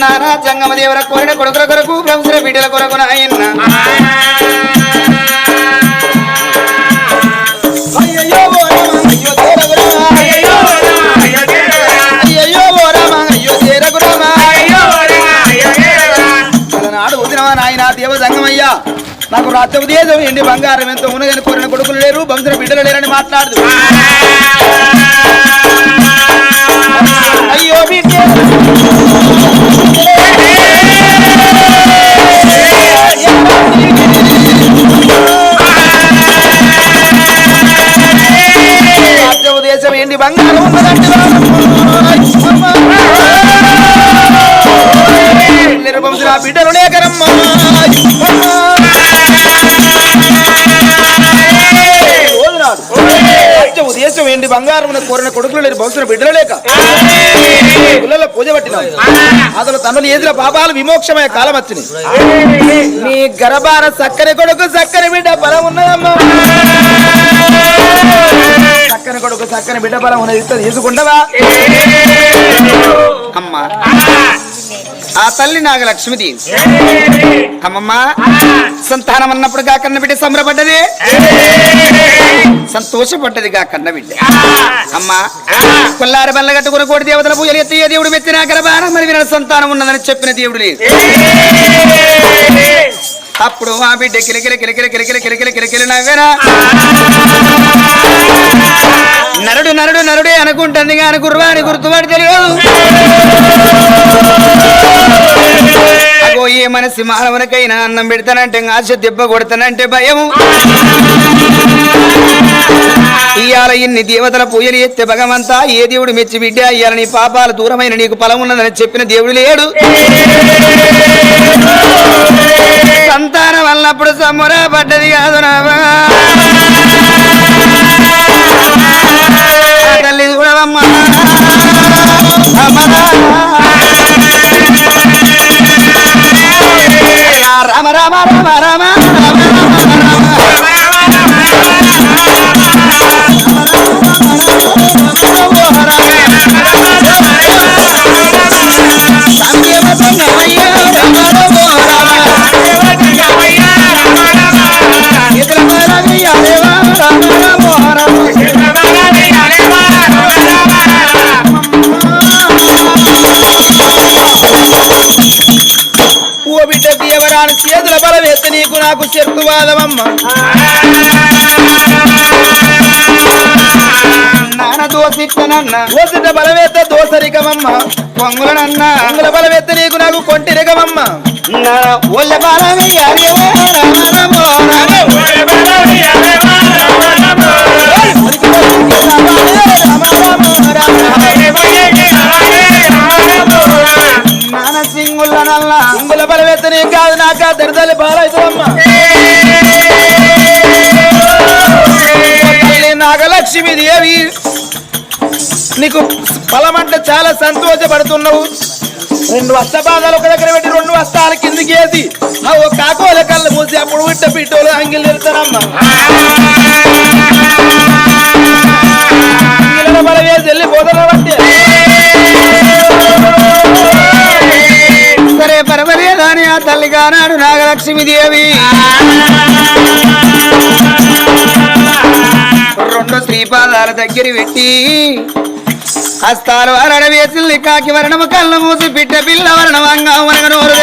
నానా జంగమ దేవర కోరిన కొడుకుల కొరకు బ్రహ్మశ్రీ బిడ్డల కొరకు నాయన్న నాకు రాత్రి ఉదయం ఎండి బంగారం ఎంతో ఉన్నదని కోరిన కొడుకులు లేరు బంధుల బిడ్డలు లేరని మాట్లాడు. అయ్యో బిడ్డ దేశం ఏంటి బంగారం ఉన్నదంటే బిడ్డలు బంగారం కోరిన కొడుకులు లేరు భవిష్యత్తు బిడ్డలు లేక పిల్లల పూజ పట్టిన అసలు తనని ఎదుర పాపాలు విమోక్షమయ్యే కాలం వచ్చింది. నీ గర్భాన చక్కని కొడుకు చక్కని బిడ్డ బలం ఉన్నదమ్మా. చక్కని కొడుకు చక్కని బిడ్డ బలం ఉన్నది. ఇస్తే తీసుకుంటావా అమ్మా. ఆ తల్లి నాగలక్ష్మిది అమ్మమ్మ సంతానం అన్నప్పుడు గా కన్న బిడ్డ సంబరపడ్డది? సంతోషపడ్డది గా కన్న బిడ్డ. అమ్మా కొల్లారి బల్ల కట్టుకుని కోటి దేవతల పూజలు ఎత్తి దేవుడు మెత్తిన గర్భాన మరి సంతానం ఉన్నదని చెప్పిన దేవుడు లేదు. అప్పుడు ఆ బిడ్డ కిలకిల కిలకిల కిలకిల కిలకిల కిలకిల నవ్వేనా? నరుడు నరుడు నరుడే అనుకుంటుంది కానీ గుర్రాని గుర్తుపడి తెలియదు. అగో ఏ మనసి మానవునికైనా అన్నం పెడతానంటే ఆశ దెబ్బ కొడతానంటే భయము. ఇయాల ఇన్ని దేవతల పూజలు ఎత్తే భగవంతా ఏ దేవుడు మెచ్చి బిడ్డ ఇయ్యాల నీ పాపాలు దూరమైన నీకు ఫలం ఉన్నదని చెప్పిన దేవుడు లేడు. సంతానం వల్లప్పుడు సమ్మురా పడ్డది కాదు నావా. నీకు నాకు నాన్న దోసిట్టనన్న దోసిట బలవేత్త దోసరికమమ్మ. పొంగులనన్న పొంగుల బలవేత్త నీకు నాకు కొంటిరికమమ్మ. ఒళ్ళ నల్ల సింగుల బలవేత్త కాదు నాక దరిదలి బాలవుతుందమ్మ నాగలక్ష్మి దేవి నీకు బలమంటే చాలా సంతోషపడుతున్నావు. రెండు వస్తపాదాలు ఒక దగ్గర పెట్టి రెండు వస్తాల కిందికి వేసి ఆ ఓ కాకోల కళ్ళు మూసి అప్పుడు విట్ట పిట్టోలు అంగిల్ నిలుతారమ్మా పరమరేదాని తల్లిగా నాడు కానాడు నాగలక్ష్మి దేవి. రెండు శ్రీపాదాల దగ్గర పెట్టి హస్తాలు అరడ వేసి కాకి వరణము కళ్ళ మూసి పిట్ట పిల్ల వరణం అంగం వరగ నోరు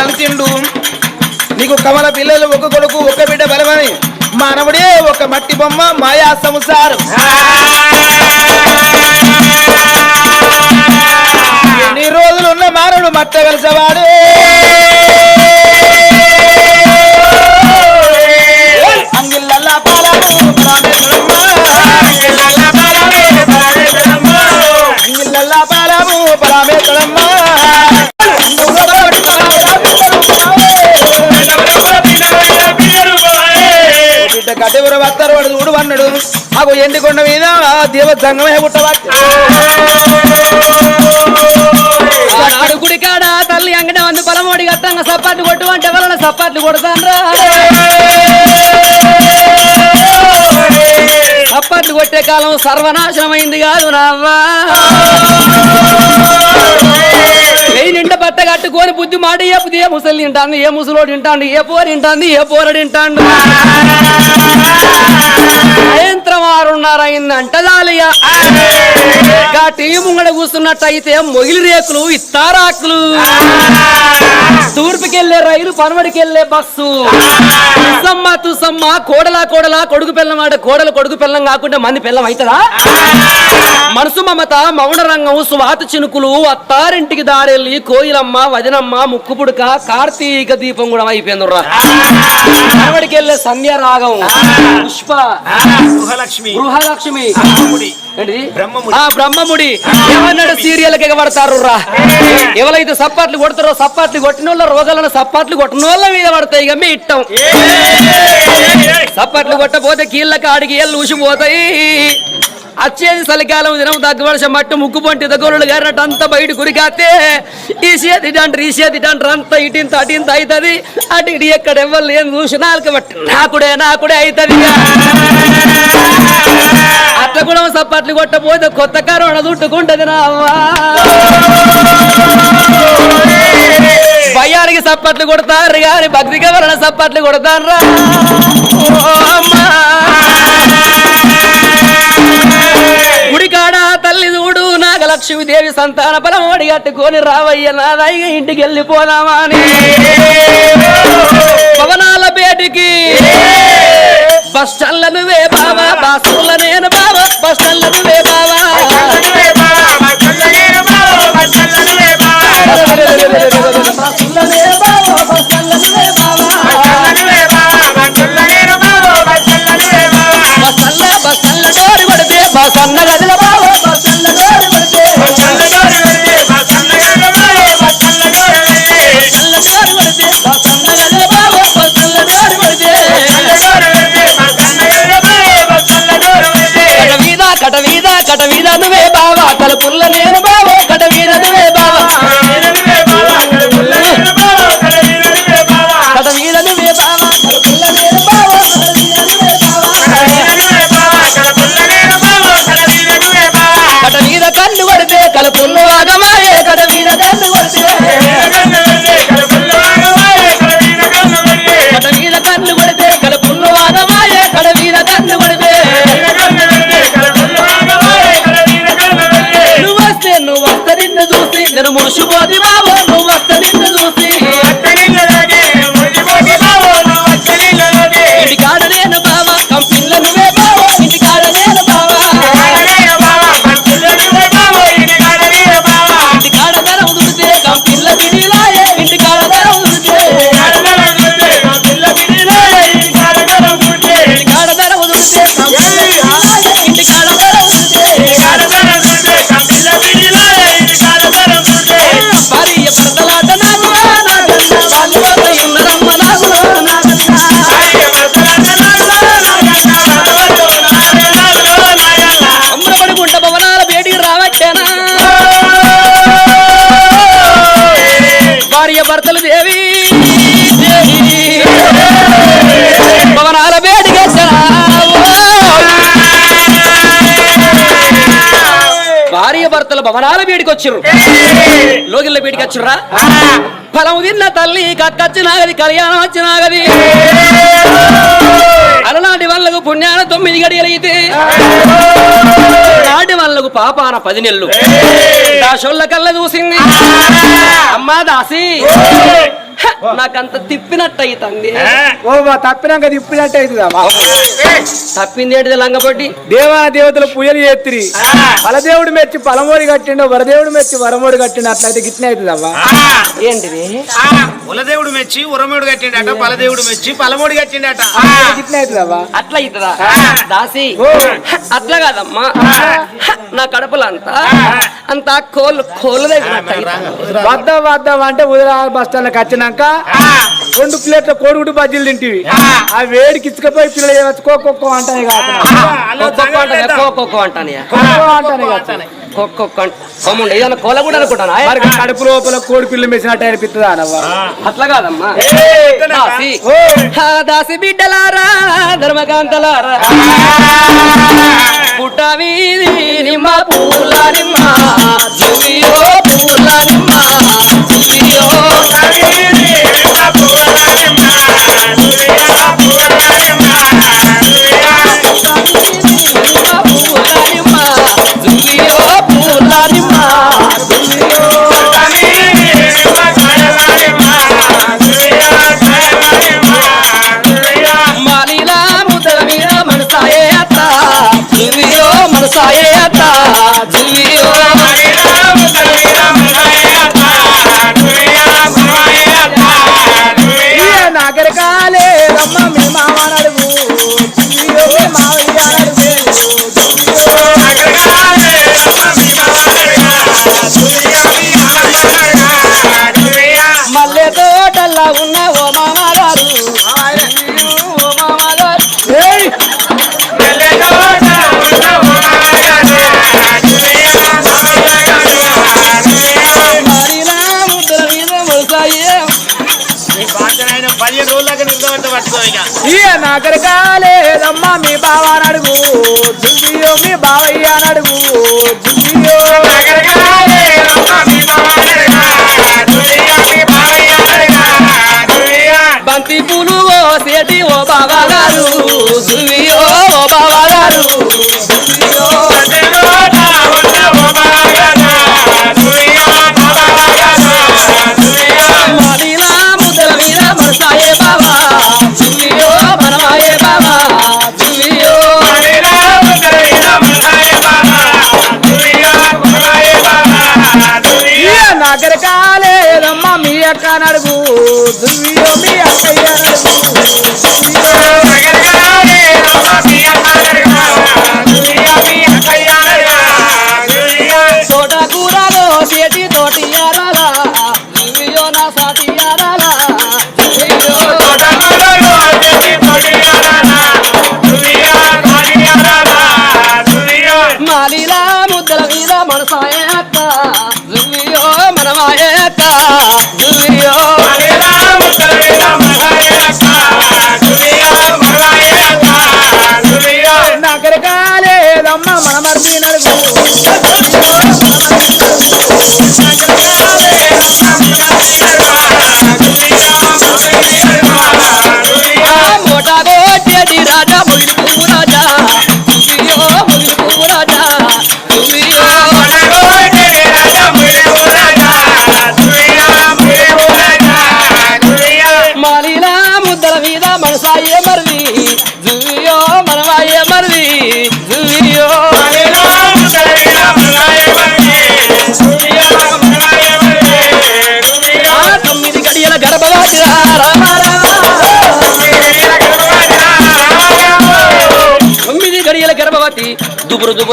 పిల్లలు వీరి నీకు కమల పిల్లలు ఒక కొడుకు ఒక బిడ్డ బలమని మానవుడే ఒక మట్టి బొమ్మ మాయా సంసారం ఎన్ని రోజులున్న మానవుడు మట్ట కలిసేవాడే అంగిళ్ళల్లా పాలము పరామేశ్వరమ్మ. అగో ఎండికొండ మీద ఆ దేవ సంగమే పుట్టవచ్చు ఆనాడు గుడికాడ తల్లి అంగడి వంద పొలమోడి గట్టంగా సపాట్లు కొట్టు అంటే వలన సపాట్లు కొడతాన్రా సపాట్లు కొట్టే కాలం సర్వనాశనమైంది కాదు నావ్వా కట్ట కట్టుకొని బుద్ధి మాట ఏపుది ఏ ముసలి తింటాను ఏ ముసలోడు తింటాండు ఏ పోరు తింటాంది ఏ పోరడు తింటాండు సాయంత్రం ఆరున్నర అయిందంట జాలిగా గా టీవీ ముంగడ కూస్తున్నట్టయితే మొగిలి రేకులు ఇత్తారాకులు. తూర్పుకెళ్ళే రైలు పనవడికెళ్ళే బస్సు. తుసమ్మ తుసమ్మ కోడలా కోడలా కొడుకు పిల్లం అంటే కోడలు కొడుకు పిల్లం కాకుండా మంది పిల్లం అవుతుందా మనసు మమత మౌన రంగం స్వాత చినుకులు అత్తారింటికి దారెళ్ళి కోయిలమ్మ వదినమ్మ ముక్కు పుడక కార్తీక దీపం కూడా అయిపోయిందిరా. వెళ్ళే సంధ్య రాగం పుష్ప గృహలక్ష్మి గృహలక్ష్మి. బ్రహ్మముడి. ఆ సీరియల్ ఎగబడతారు రా ఎవరైతే సప్పాట్లు కొడతారో సప్పాట్లు కొట్టిన వాళ్ళ రోగాలను సప్పాట్లు కొట్టిన వాళ్ళ మీద పడతాయి ఇక మీ ఇట్టం సప్పట్లు కొట్టపోతే కీళ్ళ కాడికి ఎల్లు ఊసిపోతాయి. అచ్చేది చలికాలం దినం దగ్గవర్షం మట్టు ముక్కు పొంటి దగ్గరలు గారినట్టు అంతా బయట గురికాస్తే ఈ చేతి ఇటంటారు ఈ చేతి ఇటంటారు అంతా ఇటింత అటింత అవుతుంది అటు ఇటు ఎక్కడ ఎవ్వరు ఏం చూసి బట్టి నాకుడే నాకుడే అవుతుంది అట్ల కూడా సప్పట్లు కొట్టపోతే కొత్త కరోనా చుట్టుకుంటది నా అవ్వా. భయానికి సప్పట్లు కొడతారు కానీ భక్తికి ఎవరైనా సప్పట్లు కొడతారా? తల్లి నాగలక్ష్మి దేవి సంతాన బలం కట్టుకొని రావయ్య నాదయ్య ఇంటికి వెళ్ళిపోదామా అని. పవనాల పేటికి బస్ స్టాండ్ల నువ్వే బావా బాసుల నేను బావా బస్ స్టాండ్ల నువ్వే భవనాల బేటికి వచ్చిర్రు లోగిళ్ళ బేటికి వచ్చిర్రా ఫలం తిన్న తల్లి కక్కచ్చినాగది కళ్యాణం వచ్చినాగది. అలనాటి వాళ్ళకు పుణ్యాన తొమ్మిది గడియలైతే నాటి వాళ్ళకు పాపాన పది నెలలు. దాసోళ్ళ కళ్ళ చూసింది. అమ్మా దాసి. నాకంత తిప్పినట్టు అవుతుంది ఓ మా తప్పినాక తిప్పినట్టు అవుతుందా తప్పింది ఏంటిది లంగపొట్టి దేవా దేవతల పూజలు చేత్తిరి. పలదేవుడు మెచ్చి పలమోడి కట్టిండు వరదేవుడు మెచ్చి వరమోడి కట్టిండు అట్లయితే గిట్నే అవుతుందవ్వా ఏంటిది? కులదేవుడు మెచ్చి ఉరమేడు కట్టిండట పలదేవుడు మెచ్చి పలమోడి కట్టిండట. గిట్నే అవుతుందవ్వా అట్లా అవుతుందా? దాసి అట్లా కాదమ్మా. నా కడుపులో అంతా అంతా కోళ్ళు కోళ్ళు దగ్గర వద్దాం వద్దాం అంటే ఉదరా బస్ స్టాండ్కి వచ్చినాక రెండు ప్లేట్ల కోడిగుడ్డు బజ్జీలు తింటివి. ఆ. వేడికి ఇచ్చుకపోయి పిల్లలు కోకొక్కో అంటాయి కాక ఒక్కొక్క అంటానే, అంటానే. కొల కూడా అనుకుంటానా? కడుపు లోపల కోడి పిల్ల మెసినట్టు అనిపిస్తుందా అట్లా కాదమ్మా. దాసి బిడ్డలారా ధర్మకాంతలారా. పుట్ట వీధి నిమ్మ పూల నిమ్మ జువియో పూల నిమ్మ జువియో నిమ్మ పట్టుకో ఇక లేదమ్మా మీ బావ నడుగు జుయ్యో మీ బావయ్య నడుగు జుయ్యో బంతి అక్క నడుగు జుయ్యో మీ అక్కయ్య నడుగు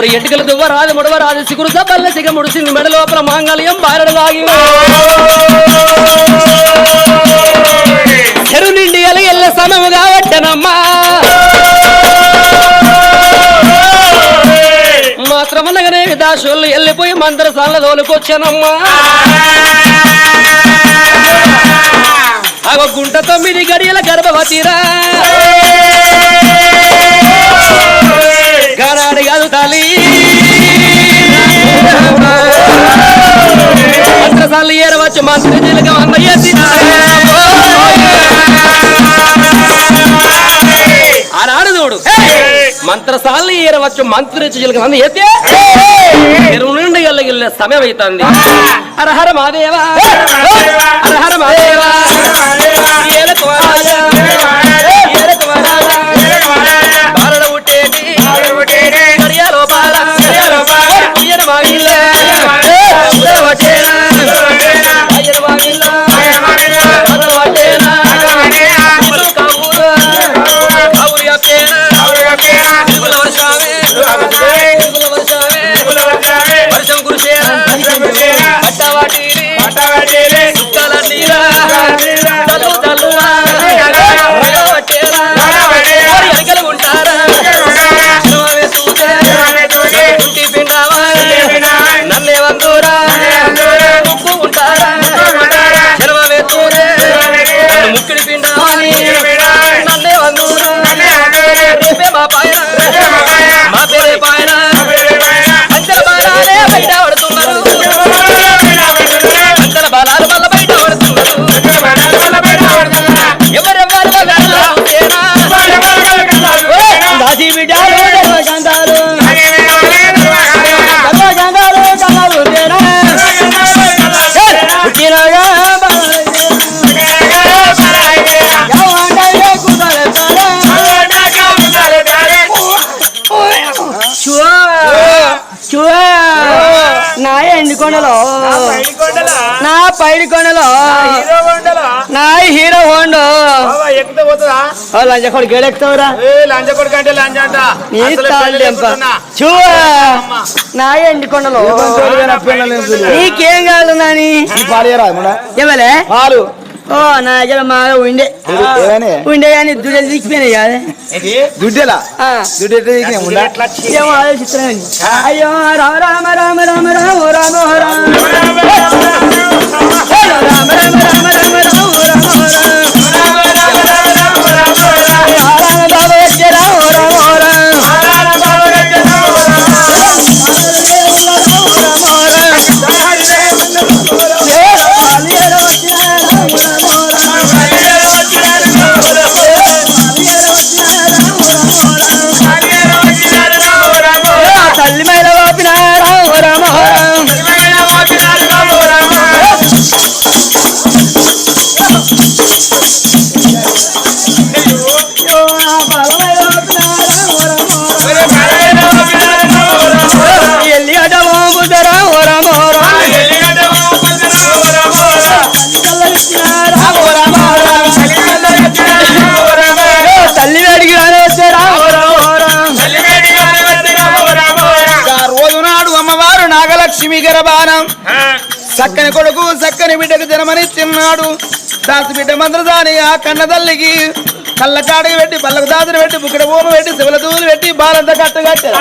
దుబురు దుబురు దువ్వ రాదు ముడవ రాదు సిగురు సబ్బల్ల సిగ ముడిసింది మెడ లోపల మాంగళ్యం బారడలాగి చెరు నిండి ఎల ఎల్ల సమముగా వట్టనమ్మా మాత్రమనగానే దాసులు వెళ్ళిపోయి మంత్రసాల తోలుకొచ్చానమ్మా. అవ గుంట తొమ్మిది గడియల గర్భవతిరా. మంత్రి జీలక వంద ఎత్తిన ఆనాడు చూడు మంత్రసాలు ఏరవచ్చు మంత్రి ఇరవై నుండి సమయం అవుతుంది హరహర మాదేవా హరహర మాదేవా కొండలో నా పైడి కొండలో నా హీరో హోండో. లంజకొడు గేడెక్తావురా లంజకొడు కంటే లంజ అంట నీ చూ. నా ఎండి కొండలో? నీకేం కాదు నాని? పాలు పాలు ఓ నా దగ్గర మా ఉండే ఉండే కానీ దుడ్డలు దిక్కిపోయినాయి కాదే? దుడ్డేలా ఆ. దుడ్డు ఎట్లా దిగినాయి? ఉందా? ఎట్లా వచ్చి? ఏమో ఆలోచిస్తున్నాను అయ్యో రామ రామ రామ రామ రామ రామ రామ రామ రామ రామ రామ రామ రామ రామ నాగలక్ష్మి గర్భానం చక్కని కొడుకు చక్కని బిడ్డకు జన్మనిచ్చిన్నాడు దాసి బిడ్డ మంత్రదాని ఆ కన్న తల్లికి కళ్ళ కాడకి పెట్టి పళ్ళకు దాసులు పెట్టి బుక్కడ భూమి పెట్టి శివల దూలు పెట్టి బాలంతా కట్టు కట్టారు.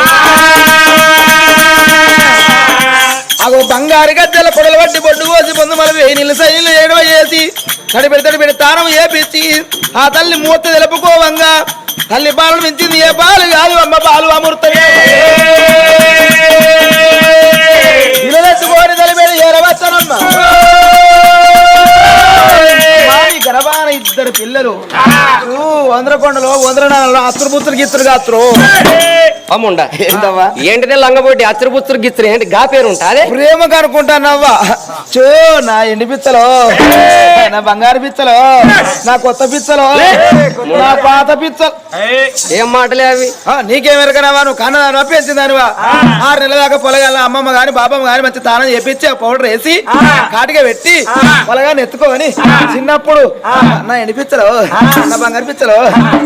అగో బంగారు గద్దెల పొడలు పట్టి బొడ్డు కోసి పొందు మళ్ళీ వెయ్యి నీళ్ళు సైన్లు ఏడవ చేసి తడి పెడి తడి పెడి తానం ఏపిచ్చి ఆ తల్లి మూర్తి తెలుపుకోవంగా తల్లి పాలను మించింది ఏ పాలు కాదు అమ్మ పాలు అమృతమే నిలబెట్టుకోని తలిపేరు ఎరవచ్చనమ్మ గర్భాన ఇద్దరు పిల్లలు. వందరకొండలో వందరనాలలో అత్తురు పుత్రులు గిత్తులు కాత్రు ఏంటిదే లంగబొట్టి అచ్చరుపుచ్చురు గిచ్చురు ఏంటి గా పేరు ఉంటాదే ప్రేమ కనుకుంటానవ్వా చో నా ఎండి పిచ్చలో. నా బంగారు పిచ్చలో. నా కొత్త పిచ్చలో. నా పాత పిచ్చలు ఏం మాటలే అవి? నీకేమెరకనావా నువ్వు కన్నదానివా పెంచిందానివా ఆరు నెలల దాకా పొలగాల అమ్మమ్మ గాని బాబమ్మ గాని మంచి తానం చేపించి ఆ పౌడర్ వేసి కాటిగా పెట్టి పొలగాని ఎత్తుకొని చిన్నప్పుడు నా ఎండిపిచ్చలో నా బంగారు పిచ్చలో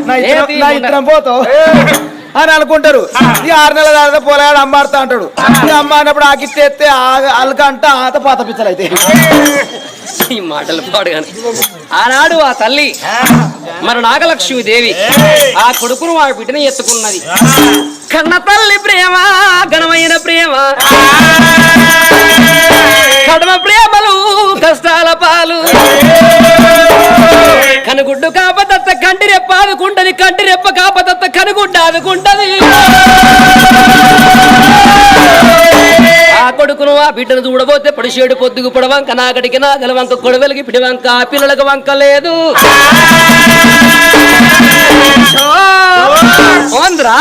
నా ఇద్దరం నా ఇద్దరం పోతో. అని అనుకుంటారు. ఈ ఆరు నెలల దాకా పొలగాడు అమ్మాడుతా అంటాడు. ఈ అమ్మ అన్నప్పుడు ఆ గిట్ట ఎత్తే ఆ- అల్క అంట ఆత పాత పిచ్చలు అయితే. ఈ మాటలు పాడుగాను. ఆనాడు ఆ తల్లి మన నాగలక్ష్మి దేవి ఆ కొడుకును ఆ బిడ్డని ఎత్తుకున్నది. కన్న తల్లి ప్రేమ ఘనమైన ప్రేమ. కడమ ప్రేమలు కష్టాల పాలు. కనుగుడ్డు కాపదత్త కంటి రెప్ప ఆదుకుంటది కంటి రెప్ప కాపదత్త కనుగుడ్డ ఆదుకుంటది. ఆ కొడుకును ఆ బిడ్డను చూడబోతే పొడిషేడు పొద్దుగు పొడవంక నాగడికి నా గలవంక కొడవలికి పిడివంక ఆ పిల్లలకు వంక లేదు. ఓంద్రా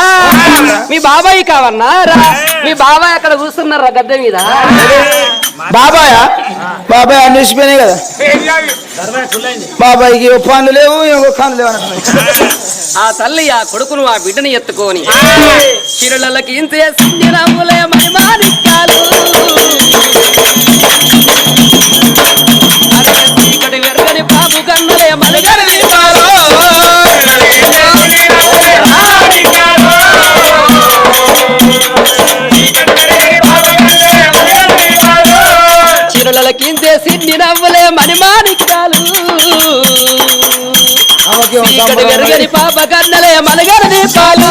మీ బాబాయ్ కావన్నా రా మీ బాబాయ్ అక్కడ కూర్చున్నారా గద్దె మీద? బాబాయ్ బాబాయ్ అన్వేషిపోయినాయి కదా. బాబాయ్కి ఓ పనులు లేవు ఇంకో కన్ను లేవు అంటున్నాయి ఆ తల్లి ఆ కొడుకును ఆ బిడ్డని ఎత్తుకొని చిరులకి ఇంతే సింగిరాములే నిండి నవ్వులే మణిమాణిక్యాలు వెరగని పాప కన్నలే మనగర దీపాలు.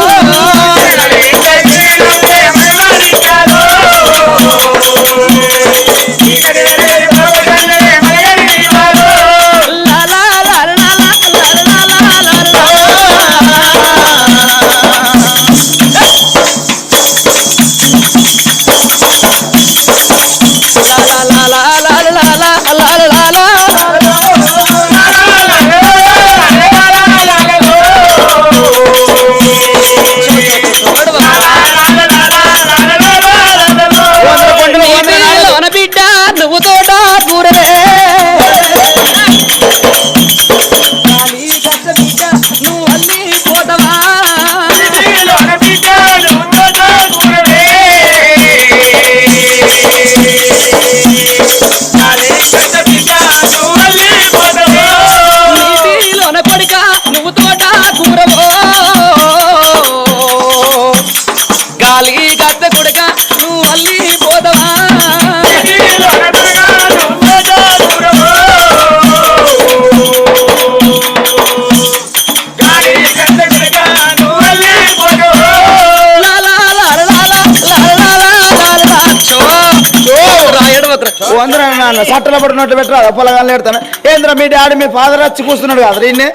నాన్న సట్టలో పడినట్టు పెట్టరా? పొలగాలు పెడతాను ఏంద్రా మీ డాడీ మీ ఫాదర్ వచ్చి కూర్చున్నాడు కదా ఈయన్ని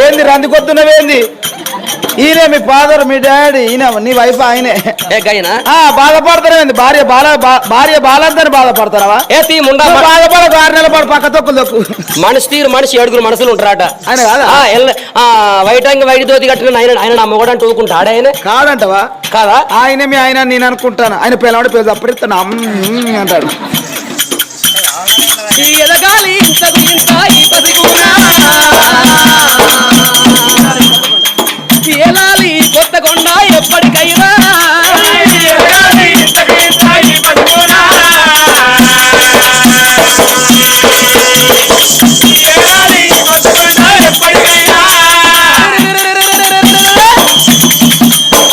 ఏంది రంది కొత్తున్నవేంది ఈయనే మీ ఫాదర్ మీ డాడీ ఈయన నీ వైఫ్ ఆయనే. బాధపడతారేంది భార్య బాల భార్య బాలందని బాధపడతారా బాధపడకు ఆరు నెలల పాటు పక్క తొక్కులు తొక్కు. మనిషి తీరు మనిషి ఏడుగురు మనసులు ఉంటారట. ఆయన కాదా? వైట్ అంగి వైట్ దోతి కట్టిన ఆయన ఆయన నా మొగడు అంటూ ఊరుకుంటాడు ఆయన? కాదంటవా? కాదా? ఆయన మీ ఆయన నేను అనుకుంటాను. ఆయన పిల్లవాడి పేరు తప్పరిస్తాను అంటాడు. ఎదగాలి ఇంతకు ఇంత ఈ పసిగున్నా. ఏలాలి కొత్త కొండ ఎప్పటికైనా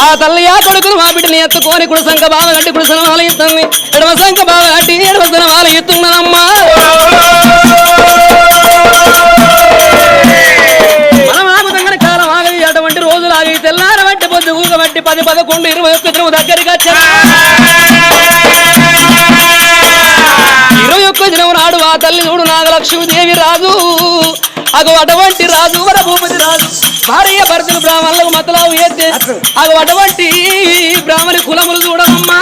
ఆ తల్లి ఆ కొడుకును మా బిడ్డని ఎత్తుకొని కుడు సంఖ బావ గట్టి ఎడవ సనమాల ఎత్తుంది ఎడమ సంఖ బావ ఎడమ పది పదకొండు ఇరవై ఒక్క దినం దగ్గరికి వచ్చా ఇరవై ఒక్క దినం నాడు ఆ తల్లి చూడు నాగలక్ష్మీదేవి రాజు. అగు అటువంటి రాజు వర భూపతి రాజు. భార్య భర్తలు బ్రాహ్మణులకు మతలావు ఎత్తే అగు అటువంటి బ్రాహ్మణి కులములు చూడమ్మా